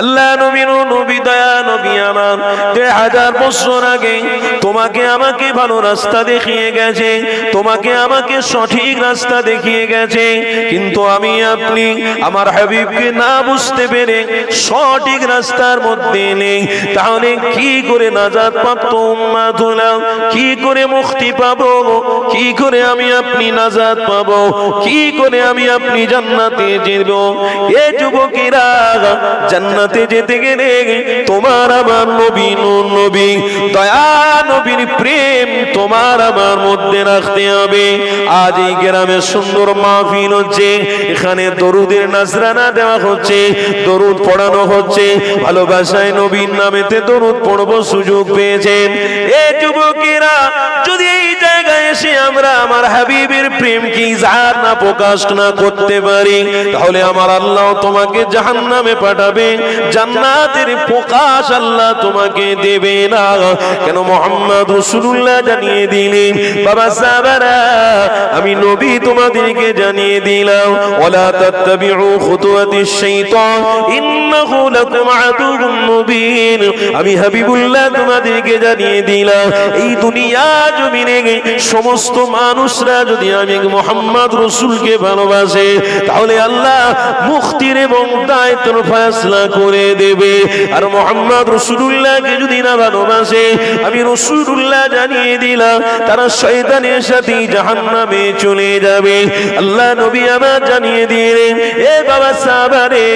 আল্লাহ নবী ও নবী দয়া, নবী আমার দেড় হাজার বছর আগে তোমাকে আমাকে ভালো রাস্তা দেখিয়ে গেছে, তোমাকে আমাকে সঠিক রাস্তা দেখিয়ে গেছে, কিন্তু আমি আপনি আমার হাবিবকে না বুঝতে পেরে সঠিক রাস্তার মধ্যে নেই তাহলে কি করে নাজাত প্রাপ্ত উম্মাত হলাম? কি করে মুক্তি পাবো? কি করে আমি আপনি নাজাদ পাবো? কি করে আমি আপনি জান্নাতে যেব? এ যুবকেরা জান্নাতে যেতে গেলে তোমার আমার নবী নবী, দয়া নবীর প্রেম তোমার আমার মধ্যে রাখতে হবে। আজ এই গ্রামে সুন্দর মাহফিল হচ্ছে, এখানে দরুদের নাজরানা দেওয়া হচ্ছে, দরুদ পড়ানো হচ্ছে, ভালোবাসায় নবীর নামেতে দরুদ পড়ব সুযোগ পেয়েছেন। এ যুবকেরা, যদি এই এসে আমরা আমার হাবিবের প্রেম কি জাহার না প্রকাশ না করতে পারি? তাহলে আমার আল্লাহ তোমাকে জাহান্নামে পাঠাবে, জান্নাতের প্রকাশ আল্লাহ তোমাকে দেবে না। কেন মোহাম্মদ রসুল্লাহ জানিয়ে দিলেন, বাবা সাবারা আমি নবী তোমাদেরকে জানিয়ে দিলাম ওলা তাত্তাবিউ খুতুওয়াতিশ শাইতান, ইন্নাহু লাকুম আদুউম মুবিন। আমি হাবিবুল্লাহ তোমাদেরকে জানিয়ে দিলাম, এই দুনিয়া জমিনে সমস্ত মানুষরা যদি আমি মোহাম্মদ রসুলকে ভালোবাসে, তাহলে আল্লাহ মুক্তির এবং দায়িত্ব ফয়সলা করে দেবে। আর মোহাম্মদ রসুল্লাহকে যদি না ভালোবাসে, আমি রসুল্লাহ জানিয়ে দিলাম, তারা শয়তানের সাথে জাহান্নামে চলে যাবে। আল্লাহ নবী আমার জানিয়ে দিলেন, এ বাবা সাবারে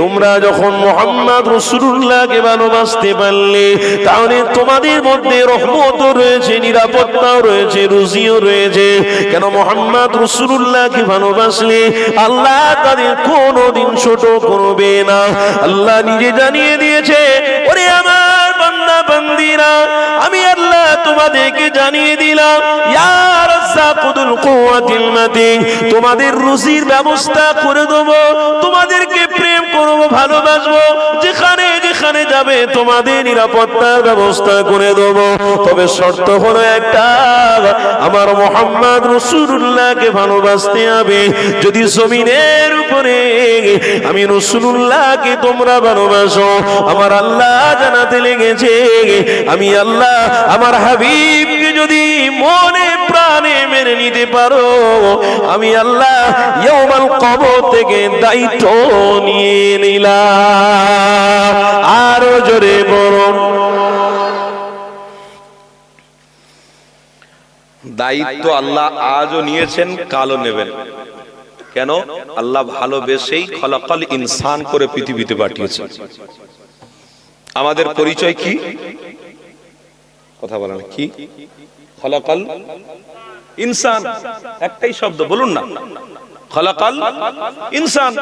তোমরা যখন মোহাম্মদ রসুল্লাহকে ভালোবাসতে পারলে, তাহলে তোমাদের মধ্যে রহমতও রয়েছে, নিরাপত্তাও রয়েছে। রুজিও রয়েছে। কেন মোহাম্মদ রসুল্লাহকে ভালোবাসলে আল্লাহ তাদের কোনোদিন ছোট করবে না। আল্লাহ নিজে জানিয়ে দিয়েছে, ওরে আমার বান্দা, বান্দিরা, আমি আল্লাহ তোমাদেরকে জানিয়ে দিলাম ইয়ার তোমাদের রুজির ব্যবস্থা করে দেবো, তোমাদেরকে করব ভালোবাসবো, যেখানে যেখানে যাবে তোমাদের নিরাপত্তার ব্যবস্থা করে দেবো। তবে শর্ত হলো একটা, আমার মোহাম্মদ রসুল্লাহকে ভালোবাসতে হবে। যদি জমিনের উপরে আমি রসুল্লাহকে তোমরা ভালোবাসো, আমার আল্লাহ জানাতে লেগেছে, আমি আল্লাহ আমার হাবিবকে যদি মনে প্রাণে মেনে নিতে পারো, আমি আল্লাহ কবর থেকে দায়িত্ব নিয়ে আরও জোরে দায়িত্ব আল্লাহ আজও নিয়েছেন কালো নেবেন। কেন? আল্লাহ ভালোবেসেই খলাকাল ইনসান করে পৃথিবীতে পাঠিয়েছেন। আমাদের পরিচয় কি? কথা বলেন কি? খলাকাল ইনসান। একটাই শব্দ, বলুন না। খলাকাল ইনসান।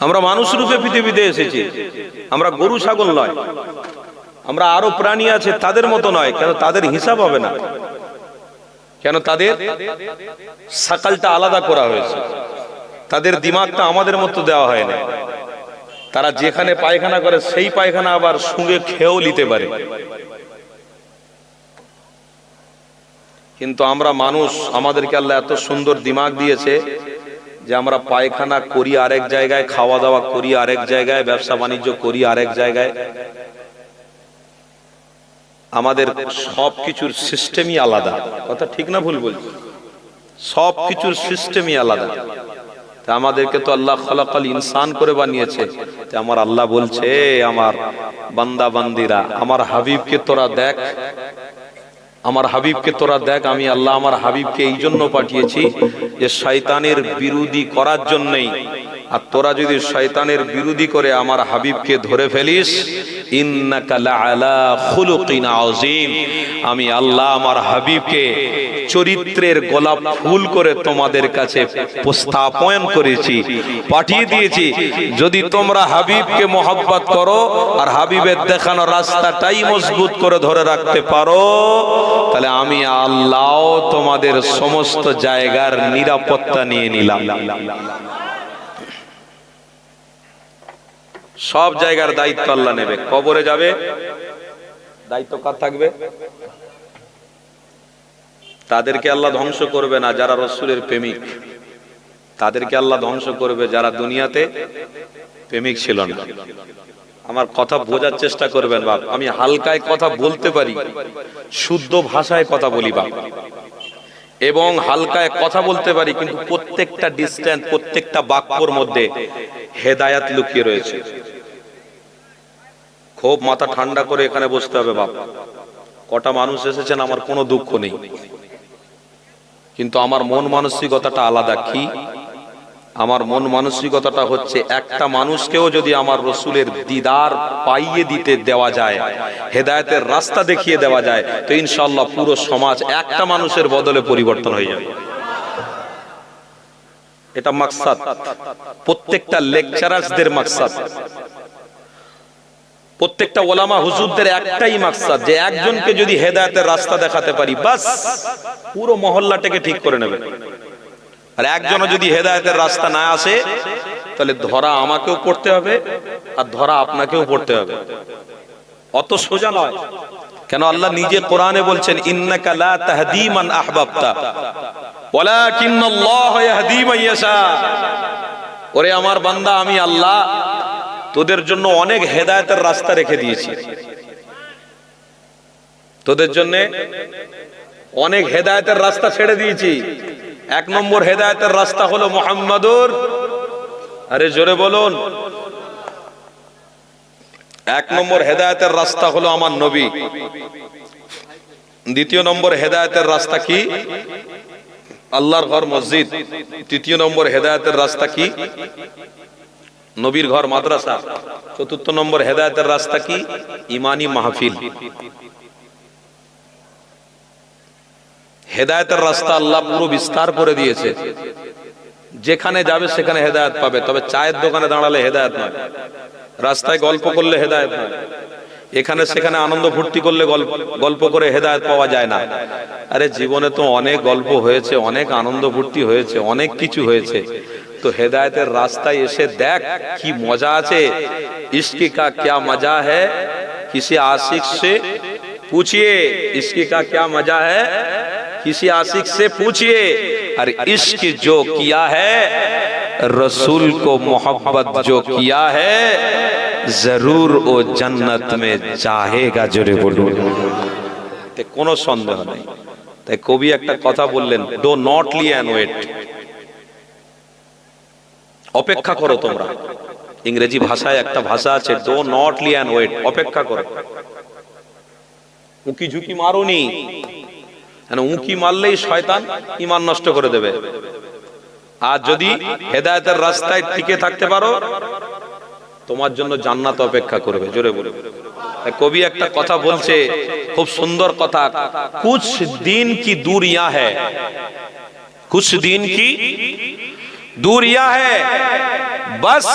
আমরা মানুষ রূপে পৃথিবীতে এসেছি। আমরা গরু, ছাগল নয়। আমরা আরও প্রাণী আছে, তাদের মতো নয়। কেন তাদের হিসাব হবে না? কেন তাদের সকালটা আলাদা করা হয়েছে? তাদের দিমাগটা আমাদের মতো দেওয়া হয় না তারা যেখানে পায়খানা করে, সেই পায়খানা আবার সঙ্গে খেয়েও নিতে পারে। কিন্তু আমরা মানুষ, আমাদেরকে আল্লাহ এত সুন্দর দিমাগ দিয়েছে যে আমরা পায়খানা করি আরেক জায়গায় খাওয়া দাওয়া করি আরেক জায়গায়, ব্যবসা বাণিজ্য করি আরেক জায়গায়। আমাদের সব কিছুর সিস্টেমই আলাদা। কথা ঠিক না ভুল বলছি? সব কিছুর সিস্টেমই আলাদা। আমাদেরকে তো আল্লাহ খলাকাল ইনসান করে বানিয়েছে। আমার আল্লাহ বলছে আমার বান্দা বান্দিরা আমার হাবিবকে তোরা দেখ। আমার হাবিবকে তোরা দেখ, আমি আল্লাহ আমার হাবিবকে এই জন্য পাঠিয়েছি যে শয়তানের বিরোধী করার জন্যই। আর তোরা যদি শয়তানের বিরোধী করে আমার হাবিবকে ধরে ফেলিস আমি আল্লাহ আমার হাবিবকে চরিত্রের গোলাপ ফুল করে তোমাদের কাছে প্রস্থাপন করেছি, পাঠিয়ে দিয়েছি। যদি তোমরা হাবিবকে মোহাব্বত করো, আর হাবিবের দেখানো রাস্তাটাই মজবুত করে ধরে রাখতে পারো তাহলে আমি আল্লাহ তোমাদের সমস্ত জায়গার নিরাপত্তা নিয়ে নিলাম। সব জায়গার দায়িত্ব আল্লাহ নেবে। কবরে যাবে? দায়িত্ব কার থাকবে? তাদেরকে আল্লাহ ধ্বংস করবে না যারা রসুলের প্রেমিক। তাদেরকে আল্লাহ ধ্বংস করবে যারা দুনিয়াতে প্রেমিক ছিল না। আমার কথা বোঝার চেষ্টা করবেন, বাপ। আমি হালকায় কথা বলতে পারি, শুদ্ধ ভাষায় কথা বলি, বাপ। এবং হালকায় কথা বলতে পারি, কিন্তু প্রত্যেকটা ডিস্টেন্স প্রত্যেকটা বাক্যর মধ্যে হেদায়াত লুকিয়ে রয়েছে। খুব মাথা ঠান্ডা করে এখানে বসতে হবে, বাপ। কটা মানুষ এসেছেন, আমার কোনো দুঃখ নেই। কিন্তু আমার মন মানসিকতাটা আলাদা। কি? আমার মন মানসিকতাটা হচ্ছে একটা মানুষকেও যদি আমার রসুলের দিদার পাইয়ে দিতে দেওয়া যায়, হেদায়েতের রাস্তা দেখিয়ে দেওয়া যায়, তো ইনশাল্লাহ পুরো সমাজ একটা মানুষের বদলে পরিবর্তন হয়ে যাবে। এটা মাকসাদ। প্রত্যেকটা লেকচারার্সদের মাকসাদ। প্রত্যেকটা ওলামা হুজুরদের একটাই মাকসাদ, যে একজনকে যদি হেদায়তের রাস্তা দেখাতে পারি, বাস, পুরো মহল্লাটাকে ঠিক করে নেবে। আর একজনও যদি হেদায়তের রাস্তা না আসে, তাহলে ধরা আমাকেও পড়তে হবে আর ধরা আপনাকেও পড়তে হবে। অত সোজা নয়। কেন আল্লাহ নিজে কোরআনে বলছেন, ইন্নাকা লা তাহদি মান আহবাবতা, ওয়ালাকিন্নাল্লাহ ইয়াহদি মান ইয়াশা। ওরে আমার বান্দা, আমি আল্লাহ তোদের জন্য অনেক হেদায়েতের রাস্তা রেখে দিয়েছি। তোদের জন্য অনেক হেদায়েতের রাস্তা ছেড়ে দিয়েছি। এক নম্বর হেদায়তের রাস্তা হলো মোহাম্মদুর। আরে জোরে বলুন। এক নম্বর হেদায়তের রাস্তা হলো আমার নবী। দ্বিতীয় নম্বর হেদায়তের রাস্তা কি? আল্লাহর ঘর মসজিদ। তৃতীয় নম্বর হেদায়তের রাস্তা কি? নবীর ঘর মাদ্রাসা। চতুর্থ নম্বর হেদায়তের রাস্তা কি? ইমানি মাহফিল। হেদায়তের রাস্তা আল্লাহ পুরো বিস্তার করে দিয়েছে। যেখানে যাবে সেখানে হেদায়ত পাবে। তবে চায়ের দোকানে দাঁড়ালে হেদায়ত নয়। রাস্তায় গল্প করলে হেদায়ত নয়। এখানে সেখানে আনন্দ ফুর্তি করলে গল্প করে হেদায়ত পাওয়া যায় না। আরে জীবনে তো অনেক গল্প হয়েছে, অনেক আনন্দ ফুর্তি হয়েছে, অনেক কিছু হয়েছে। তো হেদায়তের রাস্তায় এসে দেখ কি মজা আছে। ইস্কি কা ক্যা মজা হ্যাঁ কিসে আশিক সে? পুছিয়ে ইস্কি কা ক্যা মজা হ্যাঁ किसी आशिक से पूछिए और इश्क जो किया है रसूल को मोहब्बत जो किया है जरूर वो जन्नत में चाहेगा জোরে বলুন তে কোনো সন্দেহ নেই তাই কবি একটা কথা বললেন do not lie and wait অপেক্ষা করো তোমরা ইংরেজি ভাষায় একটা ভাষা আছে do not lie and wait অপেক্ষা করো উকি ঝুঁকি মারোনি কেন উঁকি মারলেই শয়তান ইমান নষ্ট করে দেবে আর যদি হেদায়েতের রাস্তায় টিকে থাকতে পারো তোমার জন্য জান্নাত অপেক্ষা করবে জোরে বলে তাই কবি একটা কথা বলছে খুব সুন্দর কথা কুছ দিন কি দূরিয়া হ্যায় कुछ दिन की दूरिया है बस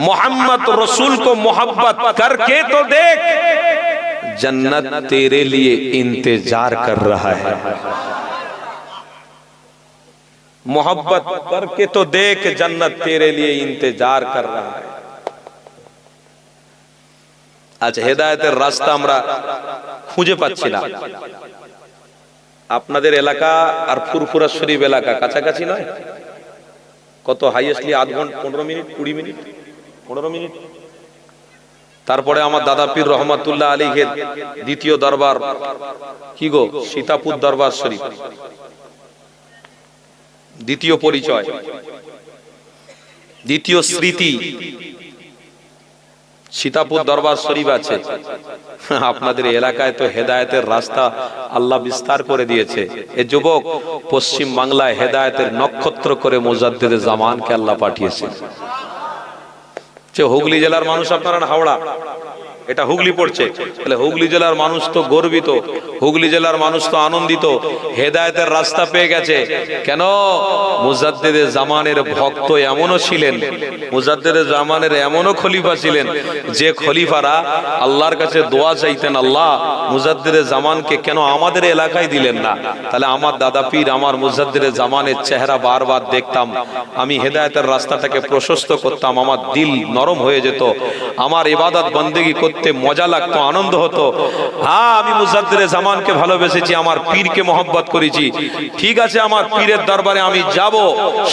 मोहम्मद रसूल को मोहब्बत करके तो देख जन्नत तेरे लिए इंतजार कर रहा है मोहब्बत करके तो देख जन्नत तेरे लिए इंतजार कर रहा है আচ্ছা হেদায়েতের রাস্তা আমরা খুঁজে পাচ্ছি না আপনাদের এলাকা আর ফুরফুরা শরীফ এলাকা কাছাকাছি নয় কত হাইয়েস্টলি আধ ঘন্টা পনেরো মিনিট কুড়ি মিনিট পনেরো মিনিট তারপরে আমার দাদা পীর রহমাতুল্লাহ আলীকে দ্বিতীয় দরবার। কি গো? সীতাপুর দরবার শরীফ। দ্বিতীয় পরিচয়। দ্বিতীয় স্মৃতি। সীতাপুর দরবার শরীফ আছে। আপনাদের এলাকায় তো হেদায়তের রাস্তা আল্লাহ বিস্তার করে দিয়েছে। এ যুবক, পশ্চিম বাংলায় হেদায়েতের নক্ষত্র করে মোজাদ্দেদ জামানকে আল্লাহ পাঠিয়েছে। যে হুগলি জেলার মানুষ আপনারা হাওড়া? এটা হুগলি পড়ছে। তাহলে হুগলি জেলার মানুষ তো গর্বিত। হুগলি জেলার মানুষ তো আনন্দিত। হেদায়েতের রাস্তা পেয়ে গেছে। কেন? মুজাদ্দেদে জামানের ভক্ত এমনও ছিলেন। মুজাদ্দেদে জামানের এমনও খলিফা ছিলেন। যে খলিফারা আল্লাহর কাছে দোয়া চাইতেন, আল্লাহ, মুজাদ্দেদে জামানকে কেন আমাদের এলাকায় দিলেন না? তাহলে আমার দাদা পীর, আমার মুজাদ্দেদে জামানের চেহারা বারবার দেখতাম। আমি হেদায়েতের রাস্তাটাকে প্রশস্ত করতাম। আমার দিল নরম হয়ে যেত। আমার ইবাদত বন্দেগী মজা লাগতো, আনন্দ হতো। হ্যাঁ আমি মুজাদ্দিরে জামানকে ভালোবেসেছি, আমার পীরকে মহব্বত করেছি। ঠিক আছে, আমার পীরের দরবারে আমি যাব,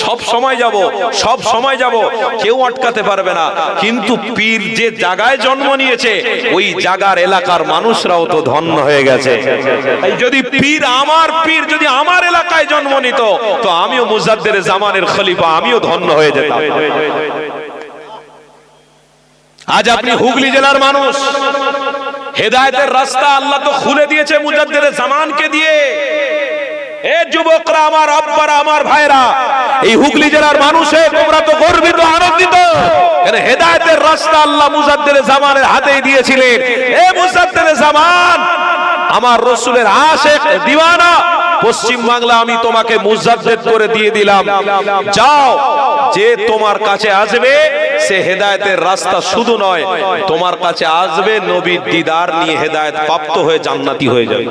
সব সময় যাব, সব সময় যাব, কেউ আটকাতে পারবে না। কিন্তু পীর যে জায়গায় জন্ম নিয়েছে, ওই জায়গার এলাকার মানুষরাও তো ধন্য হয়ে গেছে। যদি পীর আমার পীর যদি আমার এলাকায় জন্ম নিত, তো আমিও মুজাদ্দের জামানের খলিফা, আমিও ধন্য হয়ে যেতাম। আজ আপনি হুগলি জেলার মানুষ। হেদায়েতের রাস্তা আল্লাহ তো খুলে দিয়েছে মুজাদ্দের জামানকে দিয়ে। এ যুবকরা, আমার আব্বারা, আমার ভাইরা, এই হুগলি জেলার মানুষে তোমরা তো গর্বিত, আনন্দিত। হেদায়েতের রাস্তা আল্লাহ মুজাদ্দের জামানের হাতেই দিয়েছিলেন। এ মুজাদ্দের জামান, আমার রসুলের আশেক, দিওয়ানা পশ্চিম বাংলা আমি তোমাকে মুজাদ্দেদ করে দিয়ে দিলাম। যাও, যে তোমার কাছে আসবে, সে হেদায়েতের রাস্তা শুধু নয়, তোমার কাছে আসবে, নবীর দিদার নিয়ে হেদায়েত প্রাপ্ত হয়ে জান্নাতি হয়ে যাবে।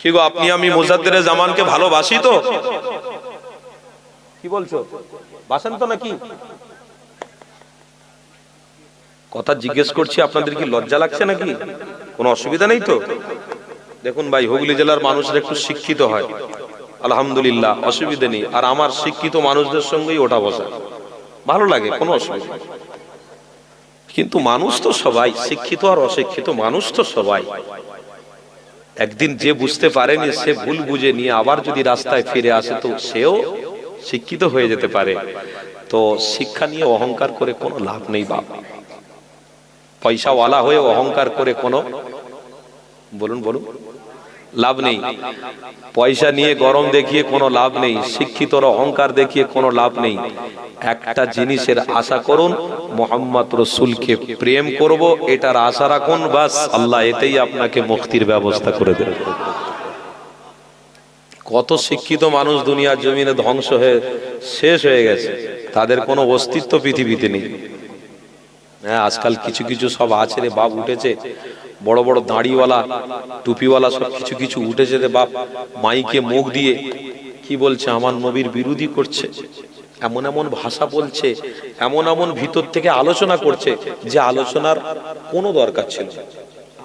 কি গো, আপনি আমি মুজাদ্দের জামানকে ভালোবাসি তো? কি বলছো? বাসেন তো নাকি? কথা জিজ্ঞেস করছি, আপনাদের কি লজ্জা লাগছে নাকি? কোনো অসুবিধা নেই তো? দেখুন ভাই, হুগলি জেলার মানুষরা একটু শিক্ষিত হয়। আলহামদুলিল্লাহ, অসুবিধে নেই। আর আমার শিক্ষিত মানুষদের সঙ্গেই ওঠা বসা। ভালো লাগে, কোনো অসুবিধা। কিন্তু মানুষ তো সবাই, শিক্ষিত আর অশিক্ষিত মানুষ তো সবাই। একদিন যে বুঝতে পারেনি, সে ভুল বুঝে নিয়ে আবার যদি রাস্তায় ফিরে আসে, তো সেও শিক্ষিত হয়ে যেতে পারে। তো শিক্ষা নিয়ে অহংকার করে কোনো লাভ নেই বাপ। পয়সাওয়ালা হয়ে অহংকার করে কোনো বলুন বলুন। লাভ নেই। পয়সা নিয়ে গরম দেখিয়ে কোনো লাভ নেই, শিক্ষিতর অহংকার দেখিয়ে কোনো লাভ নেই। একটা জিনিসের আশা করুন, মোহাম্মদ রসুলকে প্রেম করব, এটার আশা রাখুন, বাস আল্লাহ এতেই আপনাকে মুক্তির ব্যবস্থা করে দেবে। কত শিক্ষিত মানুষ দুনিয়ার জমিনে ধ্বংস হয়ে শেষ হয়ে গেছে, তাদের কোনো অস্তিত্ব পৃথিবীতে নেই। হ্যাঁ আজকাল কিছু কিছু সব আছে রে, বাপ উঠেছে। বড় বড় দাড়িওয়ালা, টুপিওয়ালা সব কিছু কিছু উঠেছে রে বাপ মাইকে মুখ দিয়ে কি বলছে, আমার নবীর বিরোধী করছে। এমন এমন ভাষা বলছে, এমন এমন ভিতর থেকে আলোচনা করছে যে আলোচনার কোনো দরকার ছিল।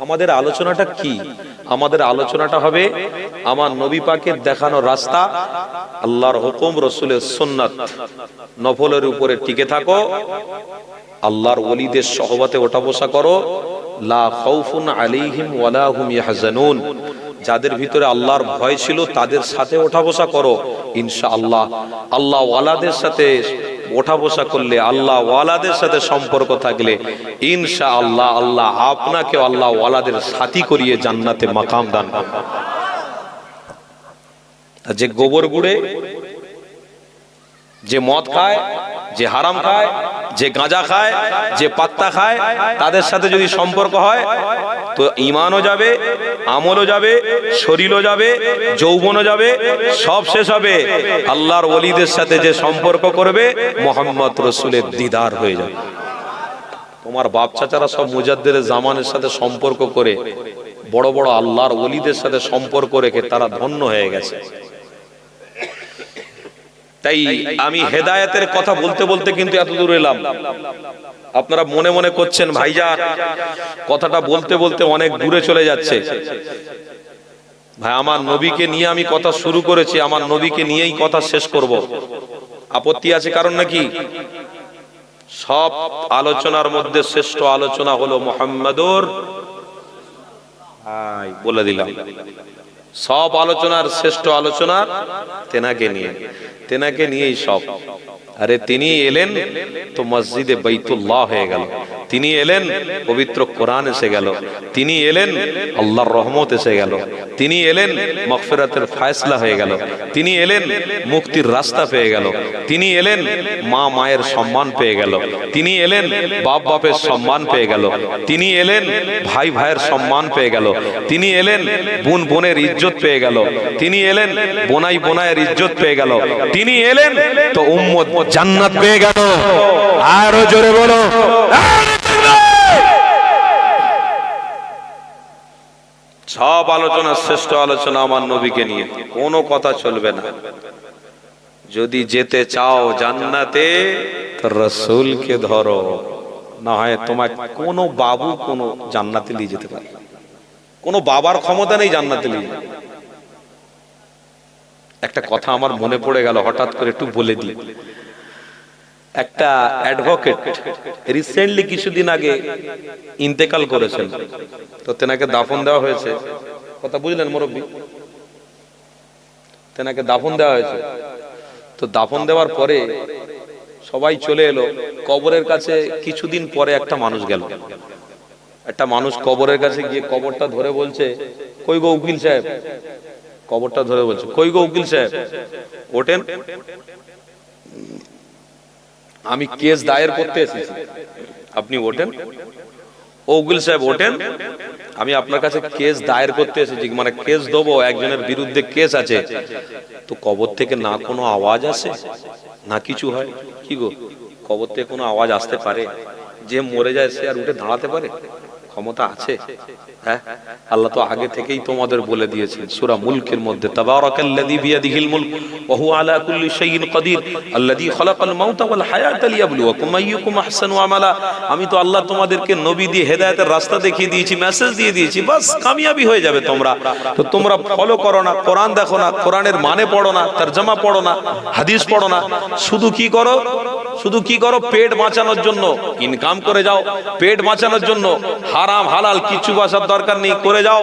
আমাদের আলোচনাটা কি? আমাদের আলোচনাটা হবে আমার নবী পাকের দেখানো রাস্তা, আল্লাহর হুকুম, রসুলের সুন্নাত। নফলের উপরে টিকে থাকো, আল্লাহর ওলিদের সহবাতে ওঠা বসা করো যাদের ভিতরে আল্লাহর ভয় ছিল, তাদের সাথে ওঠা বসা করো। ইনশাআল্লাহ, আল্লাহ আল্লাহ ওয়ালাদের সাথে ওঠা বসা করলে, আল্লাহ ওয়ালাদের সাথে সম্পর্ক থাকলে ইনশা আল্লাহ আল্লাহ আপনাকে আল্লাহ ওয়ালাদের সাথী করিয়ে জান্নাতে মাকাম দান যে গোবর গুড়ে, যে মদ খায়, যে হারাম খায় যে গাঁজা খায়, যে পাত্তা খায়, তাদের সাথে যদি সম্পর্ক হয়, তো ইমানও যাবে, আমলও যাবে, শরীরও যাবে, যৌবনও যাবে, সব শেষ হবে। আল্লাহর ওলিদের সাথে যে সম্পর্ক করবে, মোহাম্মদ রসুলের দিদার হয়ে যাবে। তোমার বাপ চাচারা সব মুজাদ্দের জামানের সাথে সম্পর্ক করে, বড় বড় আল্লাহর ওলিদের সাথে সম্পর্ক রেখে তারা ধন্য হয়ে গেছে। তাই আমি হেদায়েতের কথা বলতে বলতে কিন্তু এত দূর এলাম। আপনারা মনে মনে করছেন ভাইজা কথাটা বলতে বলতে অনেক দূরে চলে যাচ্ছে। ভাই আমার নবীকে নিয়ে আমি কথা শুরু করেছি আমার নবীকে নিয়েই কথা শেষ করব। আপত্তি আছে কারণ নাকি? সব আলোচনার মধ্যে শ্রেষ্ঠ আলোচনা হলো মোহাম্মদর বলে দিলাম। সব আলোচনার শ্রেষ্ঠ আলোচনা তেনাকে নিয়ে। তেনাকে নিয়েই সব। আরে তিনি এলেন তো মসজিদে বৈতুল্লাহ হয়ে গেল। তিনি এলেন পবিত্র কোরআন এসে গেল তিনি এলেন আল্লাহর রহমত এসে গেল তিনি এলেন মগফিরাতের ফায়সলা হয়ে গেল তিনি এলেন মুক্তির রাস্তা পেয়ে গেল তিনি এলেন মা মায়ের সম্মান পেয়ে গেল তিনি এলেন বাপ বাপের সম্মান পেয়ে গেল তিনি এলেন ভাই ভাইয়ের সম্মান পেয়ে গেল তিনি এলেন বোন বোনের ইজ্জত পেয়ে গেল তিনি এলেন বোনাই বোনায়ের ইজ্জত পেয়ে গেল তিনি এলেন তো উম্মত জান্নাত পেয়ে গেল আরও জোরে বলো সব আলোচনা শ্রেষ্ঠ আলোচনা আমার নবীকে নিয়ে, কোনো কথা চলবে না। যদি যেতে চাও জান্নাতে রসুলকে ধরো। না হয় তোমার কোনো বাবু কোনো জান্নাতে নিয়ে যেতে পারে। কোনো বাবার ক্ষমতা নেই জান্নাতে নিয়ে। একটা কথা আমার মনে পড়ে গেল, হঠাৎ করে একটু বলে দিই। একটা অ্যাডভোকেট রিসেন্টলি কিছুদিন আগে ইন্তেকাল করেছেন। তো তেনাকে দাফন দেওয়া হয়েছে। কথা বুঝলেন মুরব্বী? তেনাকে দাফন দেওয়া হয়েছে। তো দাফন দেওয়ার পরে সবাই চলে এলো। কবরের কাছে কিছুদিন পরে একটা মানুষ গেল। একটা মানুষ কবরের কাছে গিয়ে কবরটা ধরে বলছে, কই গো উকিল সাহেব? কবরটা ধরে বলছে, কই গো উকিল সাহেব? ওঠেন। আমি কেস দায়ের করতে এসেছি। আপনি ওঠেন? ও উকিল সাহেব, ওঠেন? আমি আপনার কাছে কেস দায়ের করতে এসেছি মানে কেস দেবো, একজনের বিরুদ্ধে কেস আছে। তো কবর থেকে না কোনো আওয়াজ আসে? না কিছু হয়? কি গো? কবর থেকে কোনো আওয়াজ আসতে পারে? যে মরে যায় সে আর উঠে দাঁড়াতে পারে? ক্ষমতা আছে? হ্যাঁ? আল্লাহ তো আগে থেকেই তোমাদের বলে দিয়েছেন মুলকের মধ্যে, তাবারাকাল্লাযী বিয়াদিহিল মুলক ওয়া হুয়া আলা কুল্লি শাইইন কাদির, আল্লাযী খালাকাল মাউতা ওয়াল হায়াতা লিয়াবলুয়াকুম আইয়ুকুম আহসানু আমালা। আমি তো আল্লাহ তোমাদেরকে নবী দিয়ে হেদায়েতের রাস্তা দেখিয়ে দিয়েছি মেসেজ দিয়ে দিয়েছি, বাস কামিয়াবি হয়ে যাবে তোমরা। তো তোমরা ফলো করো না, কোরআন দেখো না, কোরআনের মানে পড়ো না, তরজমা পড়ো না, হাদিস পড়ো না। শুধু কি করো? শুধু কি করো? পেট বাঁচানোর জন্য, ইনকাম করে যাও। পেট বাঁচানোর জন্য, হারাম, হালাল, কিছু বাঁচার দরকার নেই, করে যাও।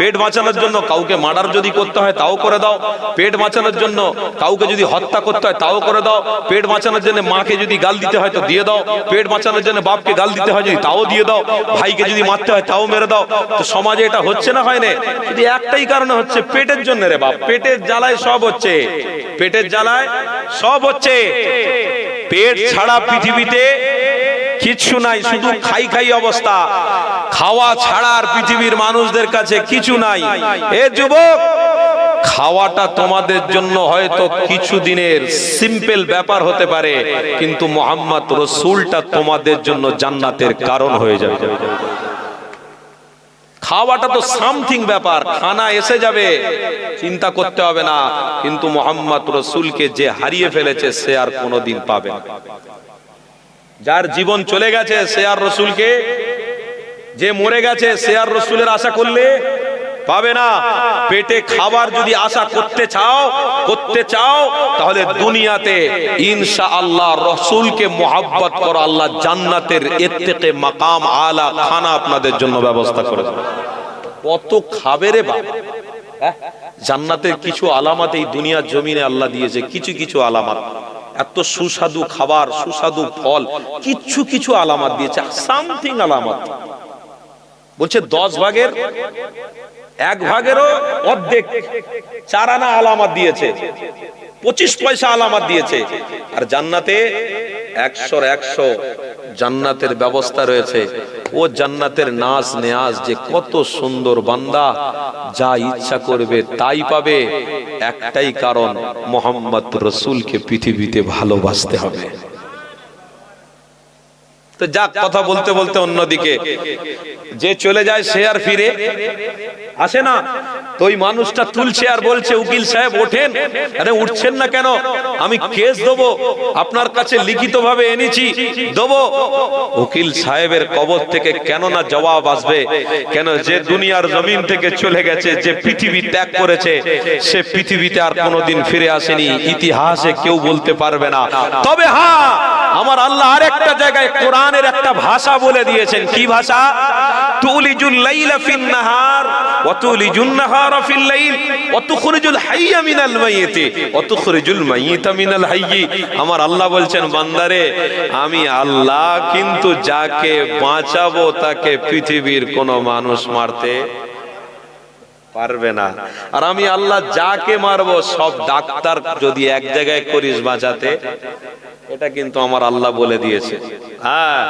পেট বাঁচানোর জন্য কাউকে মার্ডার যদি করতে হয় তাও করে দাও। পেট বাঁচানোর জন্য কাউকে যদি হত্যা করতে হয় তাও করে দাও। পেট বাঁচানোর জন্য মাকে যদি গাল দিতে হয় তো দিয়ে দাও। পেট বাঁচানোর জন্য বাপকে গাল দিতে হয় যদি তাও দিয়ে দাও। ভাইকে যদি মারতে হয় তাও মেরে দাও। তো সমাজে এটা হচ্ছে না, হয় না? শুধু একটাই কারণে হচ্ছে পেটের জন্য রে বাপ। পেটের জ্বালায় সব হচ্ছে। পেটের জ্বালায় সব হচ্ছে। পেট ছাড়া পৃথিবীতে কিচ্ছু নাই, শুধু খাই খাই অবস্থা। খাওয়া ছাড়া আর পৃথিবীর মানুষদের কাছে কিছু নাই। এ যুবক, খাওয়াটা তোমাদের জন্য হয়তো কিছু দিনের সিম্পল ব্যাপার হতে পারে, কিন্তু মোহাম্মদ রসুলটা তোমাদের জন্য জান্নাতের কারণ হয়ে যাবে। খাওয়াটা তো সামথিং ব্যাপার, খানা এসে যাবে, চিন্তা করতে হবে না, কিন্তু মোহাম্মদ রসুলকে যে হারিয়ে ফেলেছে সে আর কোনোদিন পাবে না। যার জীবন চলে গেছে সে আর রসুলকে, যে মরে গেছে সে আর রসুলের আশা করলে পাবে না পেটে খাবার যদি আশা করতে চাও করতে চাও, তাহলে দুনিয়াতে ইনশা আল্লাহ রসুলকে মোহাব্বত করো, আল্লাহ জান্নাতের এর থেকে মাকাম আলা খানা আপনাদের জন্য ব্যবস্থা করে। কত খাবে রে বাবা হ্যাঁ? জান্নাতের কিছু আলামত এই দুনিয়ার জমিনে আল্লাহ দিয়েছে, কিছু কিছু আলামত এত সুস্বাদু খাবার, সুস্বাদু ফল কিছু কিছু আলামত দিয়েছে সামথিং আলামত। বলছে দশ ভাগের, এক ভাগেরও অর্ধেক চার আনা আলামত দিয়েছে, পঁচিশ পয়সা আলামত দিয়েছে। আর জান্নাতে একশোর একশো জান্নাতের ব্যবস্থা রয়েছে। ও জান্নাতের নাচ নেয়াজ যে কত সুন্দর বান্দা, যা ইচ্ছা করবে তাই পাবে। একটাই কারণ, মোহাম্মদ রসুলকে পৃথিবীতে ভালোবাসতে হবে। তো যাক কথা বলতে বলতে অন্যদিকে। যে চলে যায় সে আর ফিরে। আসে না? তো ওই মানুষটা তুলছে আর বলছে উকিল সাহেব ওঠেন। আরে উঠছেন না কেন? আমি কেস দেবো। আপনার কাছে লিখিত ভাবে এনেছি। দেবো। উকিল সাহেবের কবর থেকে কেন না জবাব আসবে? কেন যে দুনিয়ার জমিন থেকে চলে গেছে যে পৃথিবী ত্যাগ করেছে সে পৃথিবীতে আর কোনোদিন ফিরে আসেনি। ইতিহাসে কেউ বলতে পারবে না। তবে হ্যাঁ আমার আল্লাহ আরেকটা জায়গায় কোরআনের একটা ভাষা বলে দিয়েছেন। কি ভাষা? তুলিজুল ফিন নাহার নাহারা ফিল লাইল হাইয়া মিনাল মাইয়িতি মিনাল আমার আল্লাহ বলছেন, বান্দারে, আমি আল্লাহ কিন্তু যাকে বাঁচাবো তাকে পৃথিবীর কোনো মানুষ মারতে পারবে না। আর আমি আল্লাহ যাকে মারবো, সব ডাক্তার যদি এক জায়গায় করিস বাঁচাতে, এটা কিন্তু আমার আল্লাহ বলে দিয়েছে। হ্যাঁ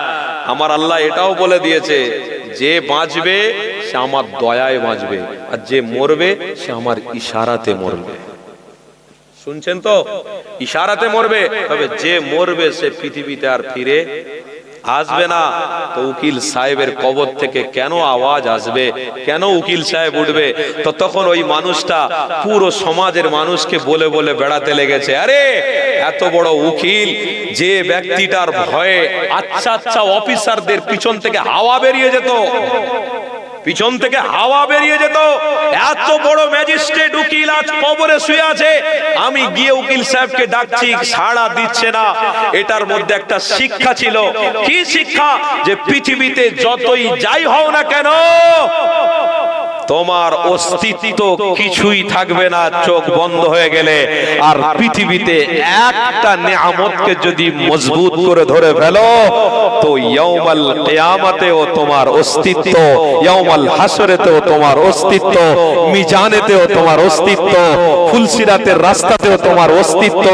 আমার আল্লাহ এটাও বলে দিয়েছে, যে বাঁচবে, সে আমার দয়ায় বাঁচবে, আর যে মরবে, সে আমার ইশারাতে মরবে। শুনছেন তো? ইশারাতে মরবে, তবে যে মরবে, সে পৃথিবীতে আর ফিরে আসবে না। তো উকিল সাহেবের কবর থেকে কেন আওয়াজ আসবে? কেন উকিল সাহেব উঠবে? তো তখন ওই মানুষটা পুরো সমাজের মানুষকে বলে বলে বেড়াতে লেগেছে। আরে, এত বড় উকিল, যে ব্যক্তিটার ভয়ে আচ্ছা আচ্ছা অফিসারদের পিছন থেকে হাওয়া বেরিয়ে যেত। পিছন থেকে হাওয়া বেরিয়ে যেত। এত বড় ম্যাজিস্ট্রেট উকিল আজ কবরে শুয়ে আছে। আমি গিয়ে উকিল সাহেবকে ডাকছি, সাড়া দিচ্ছে না। এটার মধ্যে একটা শিক্ষা ছিল। কি শিক্ষা? যে পৃথিবীতে যতই যাই হও না কেন তোমার অস্তিত্ব কিছুই থাকবে না, চোখ বন্ধ হয়ে গেলে। আর পৃথিবীতে একটা নিয়ামতকে যদি মজবুত করে ধরে ফেলো, তো ইয়াউমাল কিয়ামাতেও তোমার অস্তিত্ব, ইয়াউমাল হাসরেতেও তোমার অস্তিত্ব, মিজানেতেও তোমার অস্তিত্ব, ফুলসিরাতের রাস্তাতেও তোমার অস্তিত্ব,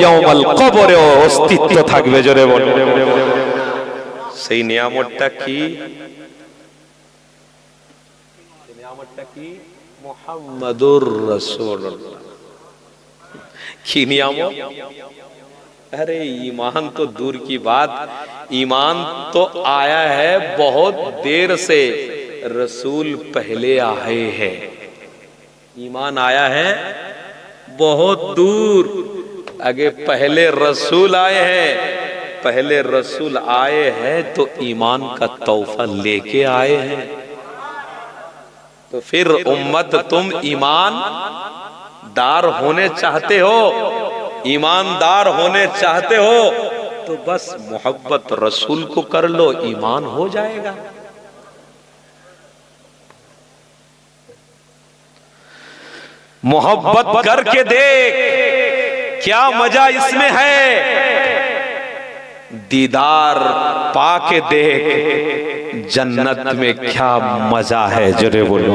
ইয়াউমাল কবরেও অস্তিত্ব থাকবে জোরে বলে সেই নিয়ামতটা কি? কি মোহাম্মদুর রাসূলুল্লাহ কি নিয়ামত अरे ईमान तो दूर की बात ईमान तो आया है बहुत देर से रसूल पहले आए हैं ईमान आया है बहुत दूर आगे पहले रसूल आए हैं पहले रसूल आए हैं तो ईमान का तोहफा लेके आए हैं तो फिर उम्मत तुम ईमान दार होने चाहते हो। ईमानदार होने चाहते हो तो बस मोहब्बत रसूल को कर लो ईमान हो जाएगा। मोहब्बत करके देख क्या मज़ा इसमें है। दीदार पाके देख जन्नत में क्या मजा है जरे बोलो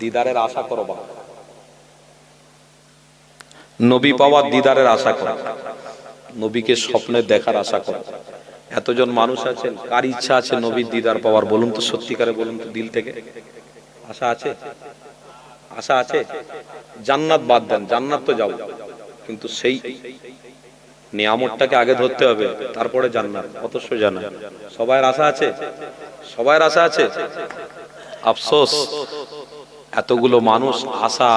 দিদারের আশা করো বাবা নবী পাওয়ার দিদারের আশা করো নবীকে স্বপ্নে দেখার আশা করো এতজন মানুষ আছেন কার ইচ্ছা আছে নবীর দিদার পাওয়ার বলুন তো সত্যিকারে বলুন তো দিল থেকে আশা আছে আশা আছে জান্নাত বাদ দেন জান্নাত তো যাও কিন্তু সেই নিয়ামতটাকে আগে ধরতে হবে, তারপরে জান্নাত কত সোজা না সবার আশা আছে? সবার আশা আছে? আফসোস, এতগুলো মানুষ আশা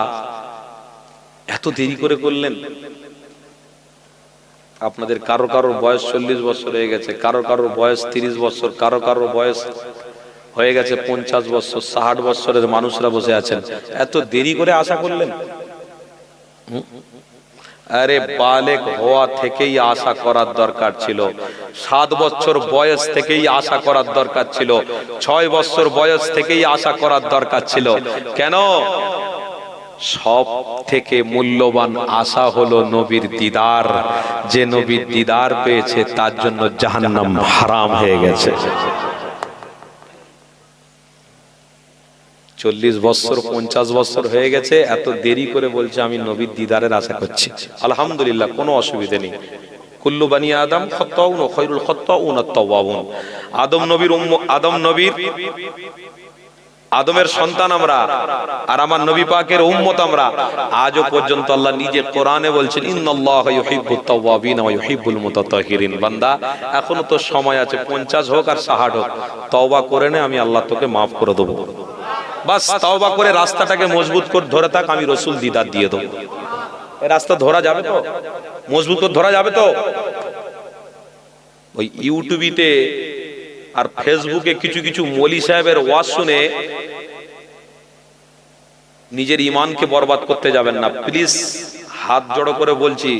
এত দেরি করে করলেন? আপনাদের কারও কারও বয়স চল্লিশ বছর হয়ে গেছে, কারও কারও বয়স তিরিশ বছর, কারও কারও বয়স হয়ে গেছে পঞ্চাশ বছর, ষাট বছরের মানুষরা বসে আছেন। এত দেরি করে আশা করলেন? আরে বালেক হওয়া থেকেই আশা করার দরকার ছিল। সাত বছর বয়স থেকেই আশা করার দরকার ছিল। ছয় বছর বয়স থেকেই আশা করার দরকার ছিল। কেন? সব থেকে মূল্যবান আশা হলো নবীর দিদার। যে নবীর দিদার পেয়েছে, তার জন্য জাহান্নাম হারাম হয়ে গেছে। চল্লিশ বছর, পঞ্চাশ বছর হয়ে গেছে, এত দেরি করে বলছে, আমি নবীর দিদারের আশা করছি। আলহামদুলিল্লাহ, কোনো অসুবিধে নেই। কুল্লু বানি আদম খত্তাউন খৈরুল খত্তাউন আত-তাওয়াবুন আদম নবীর আদম নবীর, আদমের সন্তান আমরা, আর আমার নবী পাকের উম্মত আমরা। আজও পর্যন্ত আল্লাহ নিজে কোরআনে বলছেন, ইন্নাল্লাহা ইউহিব্বুত তাওয়াবিন ওয়া ইউহিব্বুল মুতাতাহিরিন। বান্দা, এখনও তো সময় আছে 50 হোক আর 60 হোক, তওবা করে নে, আমি আল্লাহ তোকে maaf করে দেব। বাস, তওবা করে রাস্তাটাকে মজবুত করে ধরে থাক, আমি রসুল দিদার দিয়ে দেবো। রাস্তা ধরা যাবে তো? মজবুত করে ধরা যাবে তো? ওই ইউটিউবিতে আর ফেসবুকে কিছু কিছু মলি সাহেবের ওয়াজ শুনে নিজের ইমানকে বরবাদ করতে যাবেন না। প্লিজ হাত জড়ো করে বলছি,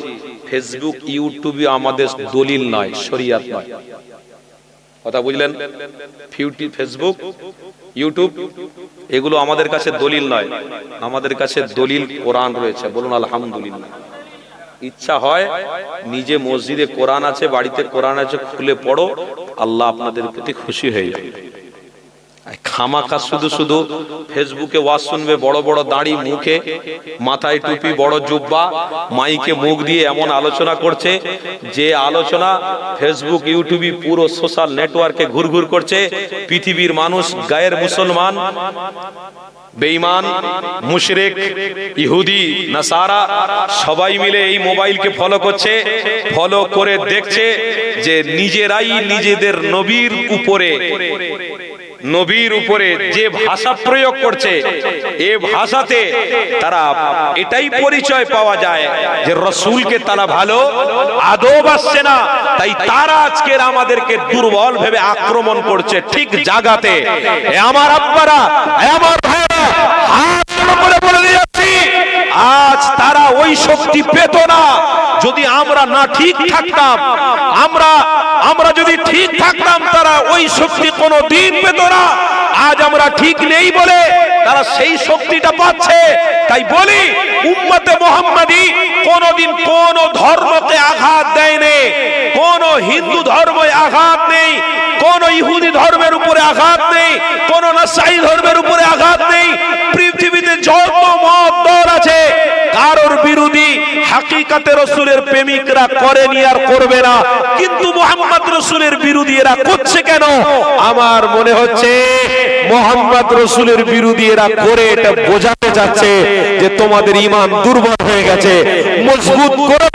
ফেসবুক ইউটিউবে আমাদের দলিল নয়, শরিয়াত নয়। কথা বুঝলেন? ফিউটি ফেসবুক, ইউটিউব, এগুলো আমাদের কাছে দলিল নয়। আমাদের কাছে দলিল কোরআন রয়েছে। বলুন, আলহামদুলিল্লাহ। ইচ্ছা হয় নিজে মসজিদে কোরআন আছে, বাড়িতে কোরআন আছে, খুলে পড়ো, আল্লাহ আপনাদের প্রতি খুশি হয়ে যাবে। খামাখা শুধু শুধু ফেসবুকে ওয়াজ শুনবে, বড় বড় দাড়ি মুখে, মাথায় টুপি, বড় জুব্বা, মাইকে মুখ দিয়ে এমন আলোচনা করছে, যে আলোচনা ফেসবুক ইউটিউবে পুরো সোশ্যাল নেটওয়ার্কে ঘুরঘুর করছে, পৃথিবীর মানুষ গায়ের মুসলমান, বেঈমান, মুশরেক, ইহুদি, নাসারা, সবাই মিলে এই মোবাইলকে ফলো করছে ফলো করে দেখছে যে নিজেরাই নিজেদের নবীর উপরে নবীর উপরে যে ভাষা প্রয়োগ করছে, এ ভাষাতে তারা এটাই পরিচয় পাওয়া যায় যে রসুলকে তারা ভালো, আদব আসছে না, তাই তারা আজকের আমাদেরকে দুর্বল ভেবে আক্রমণ করছে ঠিক জাগাতে। আমার আব্বারা আমার ভাইরা হাত জোড়ো করে বলে দিয়ে যাচ্ছি আজ তারা ওই শক্তি পেত না। যদি আমরা না ঠিক থাকতাম, আমরা আমরা যদি ঠিক থাকতাম, তারা ওই শক্তি কোনো দিন পেত না। আজ আমরা ঠিক নেই বলে তারা সেই শক্তিটা পাচ্ছে। তাই বলি, উম্মতে মোহাম্মদী কোনদিন কোন ধর্মকে আঘাত দেয়নি। কোন হিন্দু ধর্মে আঘাত নেই, কোন ইহুদি ধর্মের উপরে আঘাত নেই, কোন নাসাই ধর্মের উপরে আঘাত নেই। পৃথিবীতে যত মত দল আছে, কারোর বিরোধী হাকিকাতে রসুলের প্রেমিকরা করেনি আর করবে না। কিন্তু মোহাম্মদ রসুলের বিরোধী এরা করছে কেন? আমার মনে হচ্ছে মোহাম্মদ রসুলের বিরোধী এরা করে এটা বোঝাতে যাচ্ছে যে তোমাদের ইমান দুর্বল হয়ে গেছে। মজবুত করে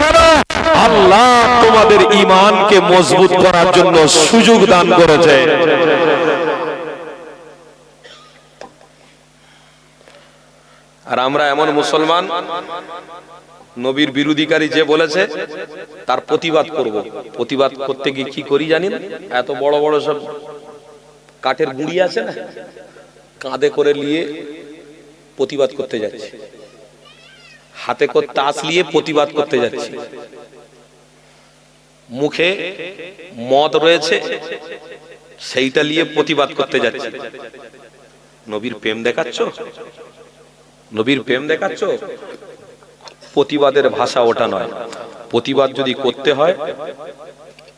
আল্লাহ তোমাদের ইমানকে মজবুত করার জন্য সুযোগ দান করেছে। আর আমরা এমন মুসলমান, নবীর বিরোধীকারী যে বলেছে, তার প্রতিবাদ করব। প্রতিবাদ করতে গিয়ে কি করি জানেন? এত বড় বড় সব কাঠের গুঁড়ি আছে না? কাঁধে করে নিয়ে প্রতিবাদ করতে যাচ্ছি। হাতে করে তাস নিয়ে প্রতিবাদ করতে যাচ্ছি। মুখে মদ রয়েছে সেইটা নিয়ে প্রতিবাদ করতে যাচ্ছি। নবীর প্রেম দেখাচ্ছ? নবীর প্রেম দেখাচ্ছ? প্রতিবাদের ভাষা ওটা নয়। প্রতিবাদ যদি করতে হয়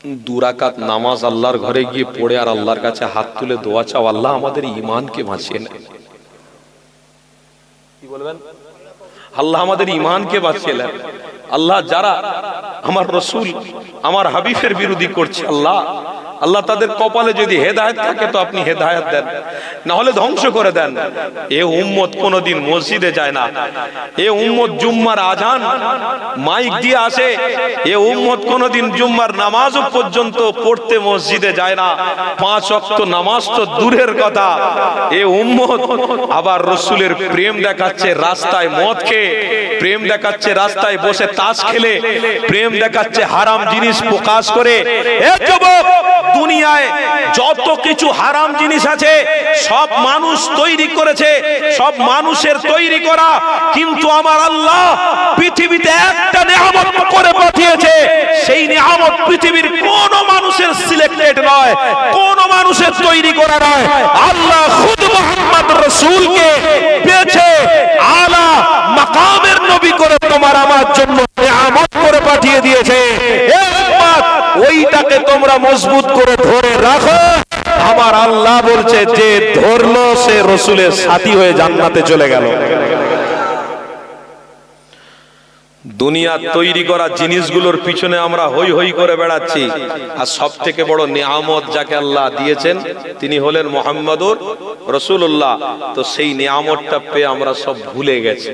দুরাকাত নামাজ আল্লাহর ঘরে গিয়ে পড়ে আর আল্লাহর কাছে হাত তুলে দোয়া চাও, আল্লাহ আমাদের ইমানকে বাঁচিয়ে নেয় কি বলবেন? আল্লাহ আমাদের ইমানকে বাঁচিয়ে নেন। আল্লাহ যারা আমার রসুল, আমার হাবিফের বিরোধী করছে, আল্লাহ আল্লাহ তাদের কপালে যদি হেদায়েত থাকে তো আপনি হেদায়ত দেন। না হলে ধ্বংস করে দেন। এ উম্মত কোনোদিন মসজিদে যায় না। এ উম্মত জুম্মার আজান মাইক দিয়ে আসে। এ উম্মত কোনোদিন জুম্মার নামাজও পর্যন্ত পড়তে মসজিদে যায় না। পাঁচ অক্ত নামাজ তো দূরের কথা। এ উম্মত আবার রসুলের প্রেম দেখাচ্ছে রাস্তায় মদ খেয়ে, প্রেম দেখাচ্ছে রাস্তায় বসে তাস খেলে, প্রেম দেখাচ্ছে হারাম জিনিস প্রকাশ করে। দুনিয়ায় যত কিছু হারাম জিনিস আছে সব মানুষ তৈরি করেছে সব মানুষের তৈরি করা। কিন্তু আমার আল্লাহ পৃথিবীতে একটা নেহামত করে পাঠিয়েছে সেই নেহামত পৃথিবীর কোন মানুষের সিলেক্টেড নয় কোন মানুষের তৈরি করা নয়। আল্লাহ খুদ মোহাম্মদ রসুলকে পেয়েছে আলা মাকামের নবী করে তোমার আমার জন্য নেয়ামত করে পাঠিয়ে দিয়েছে। এ তোমরা মজবুত করে ধরে রাখো। আমার আল্লাহ বলছে, যে ধরলো, সে রসুলের সাথী হয়ে জান্নাতে চলে গেল। দুনিয়া তৈরি করা জিনিসগুলোর পিছনে আমরা হই হই করে বেড়াচ্ছি। আর সব থেকে বড় নিয়ামত যাকে আল্লাহ দিয়েছেন, তিনি হলেন মোহাম্মদুর রসুল্লাহ তো সেই নিয়ামতটা পেয়ে আমরা সব ভুলে গেছি।